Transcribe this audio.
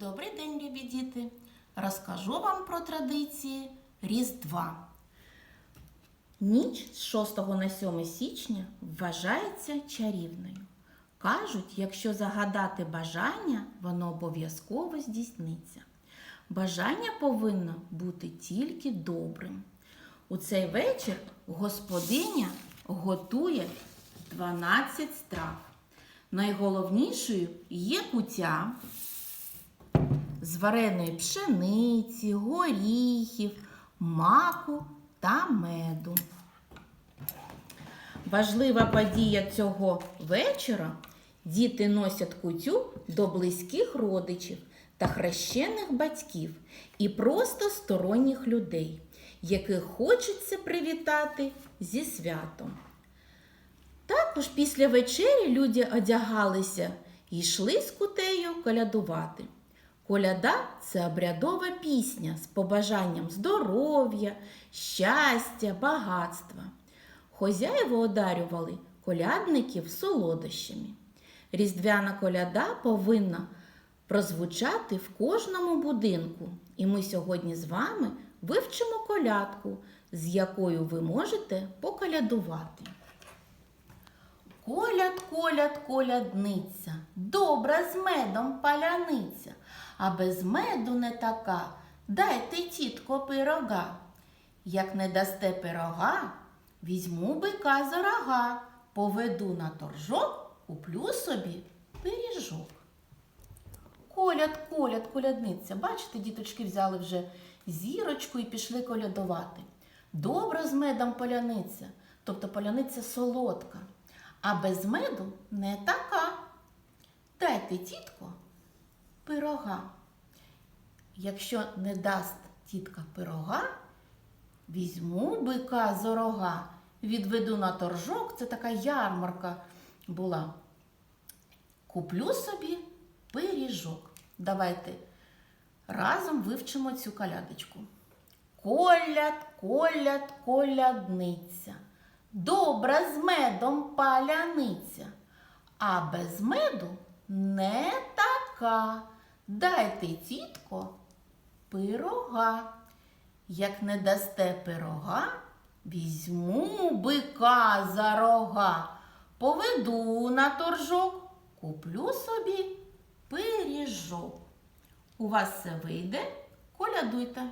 Добрий день, любі діти! Розкажу вам про традиції Різдва. Ніч з 6 на 7 січня вважається чарівною. Кажуть, якщо загадати бажання, воно обов'язково здійсниться. Бажання повинно бути тільки добрим. У цей вечір господиня готує 12 страв. Найголовнішою є куття з вареної пшениці, горіхів, маку та меду. Важлива подія цього вечора діти носять кутю до близьких родичів та хрещених батьків і просто сторонніх людей, яких хочеться привітати зі святом. Також після вечері люди одягалися і йшли з кутею колядувати. Коляда це обрядова пісня з побажанням здоров'я, щастя, багатства. Хозяєво одарювали колядників солодощами. Різдвяна коляда повинна прозвучати в кожному будинку. І ми сьогодні з вами вивчимо колядку, з якою ви можете поколядувати. Коляд, коляд, колядниця, добра з медом паляниця, а без меду не така. Дайте, тітко, пирога. Як не дасте пирога, візьму бика за рога, поведу на торжок, куплю собі пиріжок. Коляд, коляд, колядниця. Бачите, діточки взяли вже зірочку і пішли колядувати. Добра з медом поляниця, тобто поляниця солодка, а без меду не така. Дайте, тітко, пирога. Якщо не дасть тітка пирога, візьму бика за рога, відведу на торжок, це така ярмарка була. Куплю собі пиріжок. Давайте разом вивчимо цю колядочку. Коляд, коляд, колядниця, добра з медом паляниця, а без меду не така. Дайте, тітко, пирога. Як не дасте пирога, візьму бика за рога, поведу на торжок, куплю собі пиріжок. У вас все вийде, колядуйте.